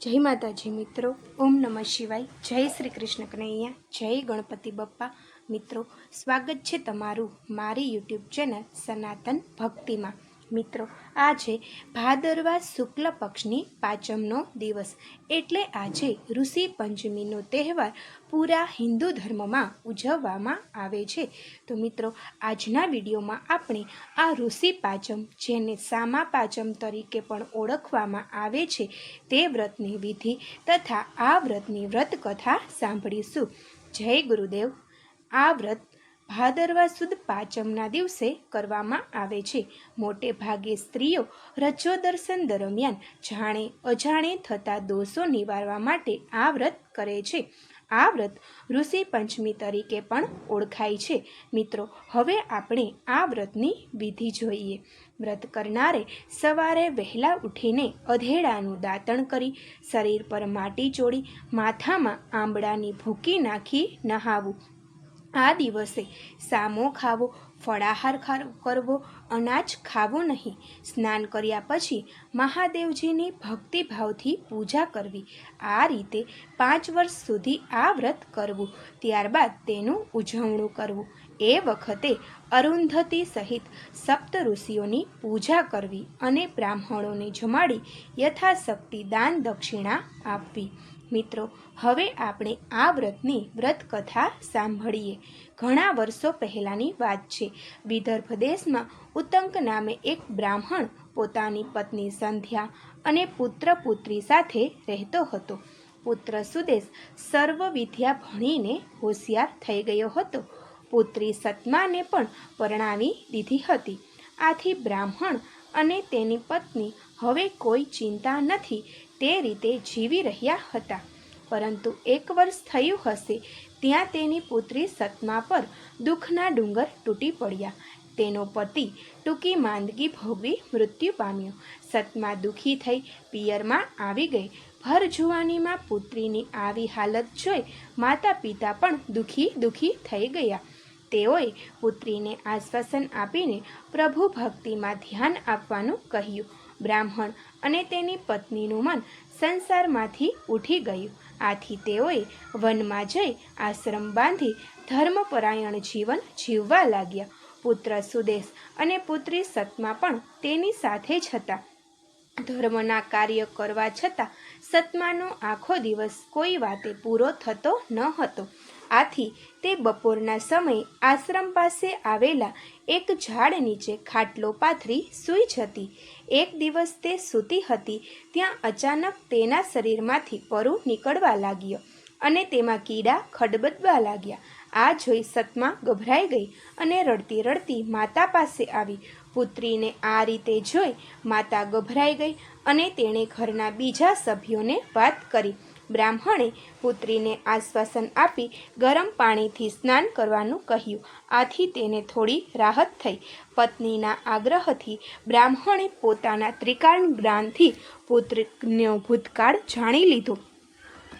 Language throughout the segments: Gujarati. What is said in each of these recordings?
જય માતાજી મિત્રો, ઓમ નમઃ શિવાય, જય શ્રી કૃષ્ણ કનૈયા, જય ગણપતિ બપ્પા. મિત્રો, સ્વાગત છે તમારું મારી યુટ્યુબ ચેનલ સનાતન ભક્તિમાં. મિત્રો, આજે ભાદરવા શુક્લ પક્ષની પાંચમનો દિવસ. એટલે આજે ઋષિ પંચમીનો તહેવાર પૂરા હિન્દુ ધર્મમાં ઉજવવામાં આવે છે. તો મિત્રો, આજના વિડીયોમાં આપણે આ ઋષિ પાંચમ, જેને સામા પાંચમ તરીકે પણ ઓળખવામાં આવે છે, તે વ્રતની વિધિ તથા આ વ્રતની વ્રત કથા સાંભળીશું. જય ગુરુદેવ. આ વ્રત ભાદરવા સુદ પાંચમના દિવસે કરવામાં આવે છે. મોટે ભાગે સ્ત્રીઓ રજો દર્શન દરમિયાન જાણે અજાણે થતા દોષો નિવારવા માટે આ વ્રત કરે છે. આ વ્રત ઋષિ પંચમી તરીકે પણ ઓળખાય છે. મિત્રો, હવે આપણે આ વ્રતની વિધિ જોઈએ. વ્રત કરનારે સવારે વહેલા ઉઠીને અધેડાનું દાંતણ કરી, શરીર પર માટી ચોળી, માથામાં આંબળાની ભૂકી નાખી નહાવું. આ દિવસે સામો ખાવો, ફળાહાર કરવો, અનાજ ખાવું નહીં. સ્નાન કર્યા પછી મહાદેવજીની ભક્તિભાવથી પૂજા કરવી. આ રીતે પાંચ વર્ષ સુધી આ વ્રત કરવું, ત્યારબાદ તેનું ઉજવણું કરવું. એ વખતે અરુંધતી સહિત સપ્ત ઋષિઓની પૂજા કરવી અને બ્રાહ્મણોને જમાડી યથાશક્તિ દાન દક્ષિણા આપવી. મિત્રો, હવે આપણે આ વ્રતની વ્રત કથા સાંભળીએ. ઘણા વર્ષો પહેલાંની વાત છે. વિદર્ભ દેશમાં ઉત્તંક નામે એક બ્રાહ્મણ પોતાની પત્ની સંધ્યા અને પુત્ર પુત્રી સાથે રહેતો હતો. પુત્ર સુદેશ સર્વ વિદ્યા ભણીને હોશિયાર થઈ ગયો હતો. પુત્રી સતમાને પણ પરણાવી દીધી હતી. આથી બ્રાહ્મણ અને તેની પત્ની હવે કોઈ ચિંતા નથી તે રીતે જીવી રહ્યા હતા. પરંતુ એક વર્ષ થયું હશે, ત્યાં તેની પુત્રી સતમા પર દુઃખના ડુંગર તૂટી પડ્યા. તેનો પતિ ટૂંકી માંદગી ભોગવી મૃત્યુ પામ્યો. સતમા દુઃખી થઈ પિયરમાં આવી ગઈ. ભર જુવાનીમાં પુત્રીની આવી હાલત જોઈ માતા પિતા પણ દુઃખી દુઃખી થઈ ગયા. તેઓએ પુત્રીને આશ્વાસન આપીને પ્રભુ ભક્તિમાં ધ્યાન આપવાનું કહ્યું. બ્રાહ્મણ અને તેની પત્નીનું મન સંસારમાંથી ઉઠી ગયું. આથી તેઓએ વનમાં જઈ આશ્રમ બાંધી ધર્મપરાયણ જીવન જીવવા લાગ્યા. પુત્ર સુદેશ અને પુત્રી સતમા પણ તેની સાથે જ હતા. ધર્મના કાર્ય કરવા છતાં સતમાનો આખો દિવસ કોઈ વાતે પૂરો થતો ન હતો. આથી તે બપોરના સમયે આશ્રમ પાસે આવેલા એક ઝાડ નીચે ખાટલો પાથરી સૂઈ જતી. એક દિવસ તે સૂતી હતી, ત્યાં અચાનક તેના શરીરમાંથી પરુ નીકળવા લાગ્યો અને તેમાં કીડા ખડબડવા લાગ્યા. આ જોઈ સતમા ગભરાઈ ગઈ અને રડતી રડતી માતા પાસે આવી. પુત્રીને આ રીતે જોઈ માતા ગભરાઈ ગઈ અને તેણે ઘરના બીજા સભ્યોને વાત કરી. બ્રાહ્મણે પુત્રીને આશ્વાસન આપી ગરમ પાણીથી સ્નાન કરવાનું કહ્યું. આથી તેને થોડી રાહત થઈ. પત્નીના આગ્રહથી બ્રાહ્મણે પોતાના ત્રિકાળ જ્ઞાનથી પુત્રનો ભૂતકાળ જાણી લીધો.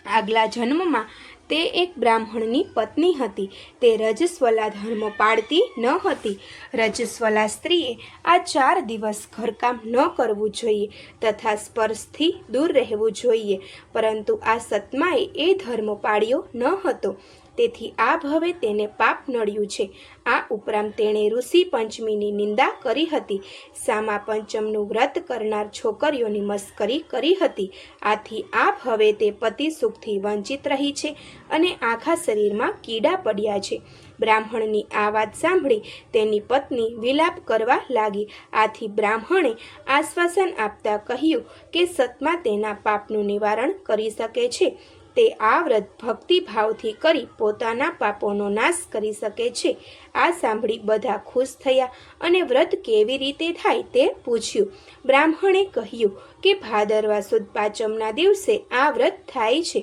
આગલા જન્મમાં તે એક બ્રાહ્મણની પત્ની હતી. તે રજસ્વલા ધર્મ પાળતી ન હતી. રજસ્વલા સ્ત્રીએ આ ચાર દિવસ ઘરકામ ન કરવું જોઈએ તથા સ્પર્શથી દૂર રહેવું જોઈએ. પરંતુ આ સતમાએ એ ધર્મ પાળ્યો ન હતો. તેથી આ ભવે તેને પાપ નડ્યું છે. આ ઉપરાંત તેણે ઋષિ પંચમીની નિંદા કરી હતી. સામા પંચમનું વ્રત કરનાર છોકરીઓની મસ્કરી કરી હતી. આથી આપ હવે તે પતિ સુખથી વંચિત રહી છે અને આખા શરીરમાં કીડા પડ્યા છે. બ્રાહ્મણની આ વાત સાંભળી તેની પત્ની વિલાપ કરવા લાગી. આથી બ્રાહ્મણે આશ્વાસન આપતા કહ્યું કે સતમા તેના પાપનું નિવારણ કરી શકે છે. તે આ વ્રત ભક્તિભાવથી કરી પોતાના પાપોનો નાશ કરી શકે છે. આ સાંભળી બધા ખુશ થયા અને વ્રત કેવી રીતે થાય તે પૂછ્યું. બ્રાહ્મણે કહ્યું કે ભાદરવા સુદ પાંચમના દિવસે આ વ્રત થાય છે.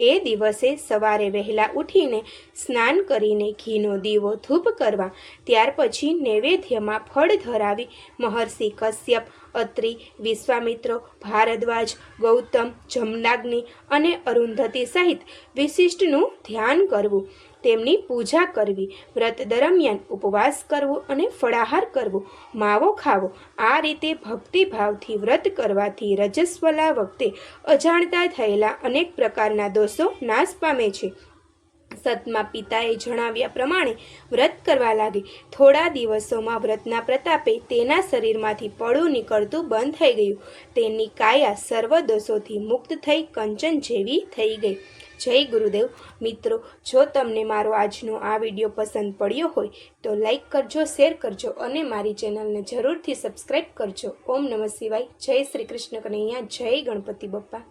એ દિવસે સવારે વહેલા ઉઠીને સ્નાન કરીને ઘીનો દીવો ધૂપ કરવા, ત્યાર પછી નૈવેદ્યમાં ફળ ધરાવી મહર્ષિ કશ્યપ અત્રિ, વિશ્વામિત્રો, ભારદ્વાજ, ગૌતમ, જમનાગ્નિ અને અરુંધતી સહિત વિશિષ્ટનું ધ્યાન કરવું, તેમની પૂજા કરવી, વ્રત દરમિયાન ઉપવાસ કરવો અને ફળાહાર કરવો, માવો ખાવો, આ રીતે ભક્તિભાવથી વ્રત કરવાથી રજસ્વલા વખતે અજાણતા થયેલા અનેક પ્રકારના દોષો નાશ પામે છે. સતમા પિતાએ જણાવ્યા પ્રમાણે વ્રત કરવા લાગી. થોડા દિવસોમાં વ્રતના પ્રતાપે તેના શરીરમાંથી પડું નીકળતું બંધ થઈ ગયું. તેની કાયા સર્વ દોષોથી મુક્ત થઈ કંચન જેવી થઈ ગઈ. જય ગુરુદેવ. મિત્રો, જો તમને મારો આજનો આ વીડિયો પસંદ પડ્યો હોય, તો લાઈક કરજો, શેર કરજો અને મારી ચેનલને જરૂરથી સબસ્ક્રાઈબ કરજો. ઓમ નમઃ શિવાય. જય શ્રી કૃષ્ણ કનૈયા. જય ગણપતિ બપ્પા.